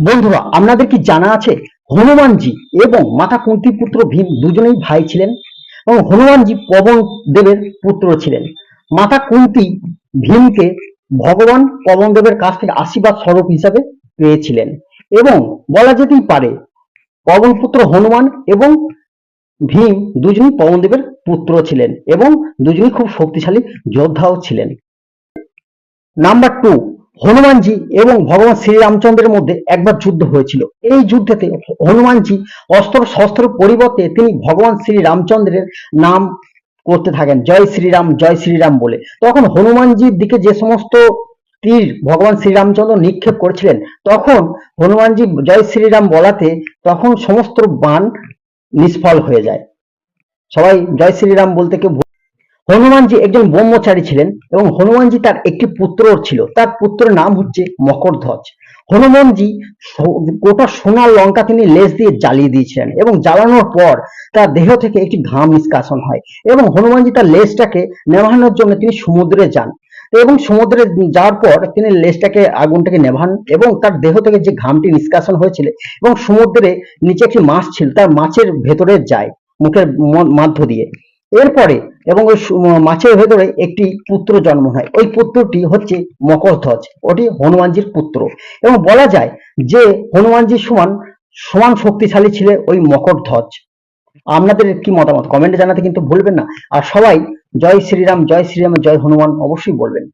বন্ধুরা, আপনাদের কি জানা আছে হনুমানজি এবং মাতা কুন্তি পুত্র ভীম দুজনেই ভাই ছিলেন? এবং হনুমানজি পবন দেবের পুত্র ছিলেন। মাতা কুন্তি ভীমকে ভগবান পবন দেবের কাছ থেকে আশীর্বাদ স্বরূপ হিসাবে পেয়েছিলেন। এবং বলা যেতেই পারে, পবন পুত্র হনুমান এবং ভীম দুজনই পবনদেবের পুত্র ছিলেন এবং দুজনই খুব শক্তিশালী যোদ্ধাও ছিলেন। নাম্বার টু হনুমানজি এবং ভগবান শ্রীরামচন্দ্রের মধ্যে একবার যুদ্ধ হয়েছিল। এই যুদ্ধেতে হনুমানজি অস্ত্র শস্ত্রের পরিবর্তে তিনি ভগবান শ্রী রামচন্দ্রের নাম করতে থাকেন, জয় শ্রীরাম জয় শ্রীরাম বলে। তখন হনুমানজির দিকে যে সমস্ত তীর ভগবান শ্রীরামচন্দ্র নিক্ষেপ করেছিলেন, তখন হনুমানজি জয় শ্রীরাম বলাতে তখন সমস্ত বান নিষ্ফল হয়ে যায়। সবাই জয় শ্রীরাম বলতে কেউ হনুমানজি একজন ব্রহ্মচারী ছিলেন এবং হনুমানজি তার একটি পুত্র ছিল। তার পুত্রের নাম হচ্ছে মকরধ্বজ। হনুমানজি গোটা সোনার লঙ্কা তিনি লেজ দিয়ে জ্বালিয়ে দিয়েছিলেন এবং জ্বালানোর পর তার দেহ থেকে একটি ঘাম নিষ্কাশন হয় এবং হনুমানজি তার লেজটাকে নেভানোর জন্য তিনি সমুদ্রে যান। এবং সমুদ্রে যাওয়ার পর তিনি লেজটাকে, আগুনটাকে নেভান এবং তার দেহ থেকে যে ঘামটি নিষ্কাশন হয়েছিল এবং সমুদ্রে নিচে একটি মাছ ছিল, তার মাছের ভেতরে যায়, মুখের মাধ্য দিয়ে। এরপরে এবং ওই মাছের ভেতরে একটি পুত্র জন্ম হয়। ওই পুত্রটি হচ্ছে মকরধ্বজ। ওটি হনুমানজির পুত্র। এবং বলা যায় যে হনুমানজির সমান সমান শক্তিশালী ছিলেন ওই মকরধ্বজ। আপনাদের কি মতামত? কমেন্টে জানাতে কিন্তু ভুলবেন না। আর সবাই জয় শ্রীরাম জয় শ্রীরাম, জয় হনুমান অবশ্যই বলবেন।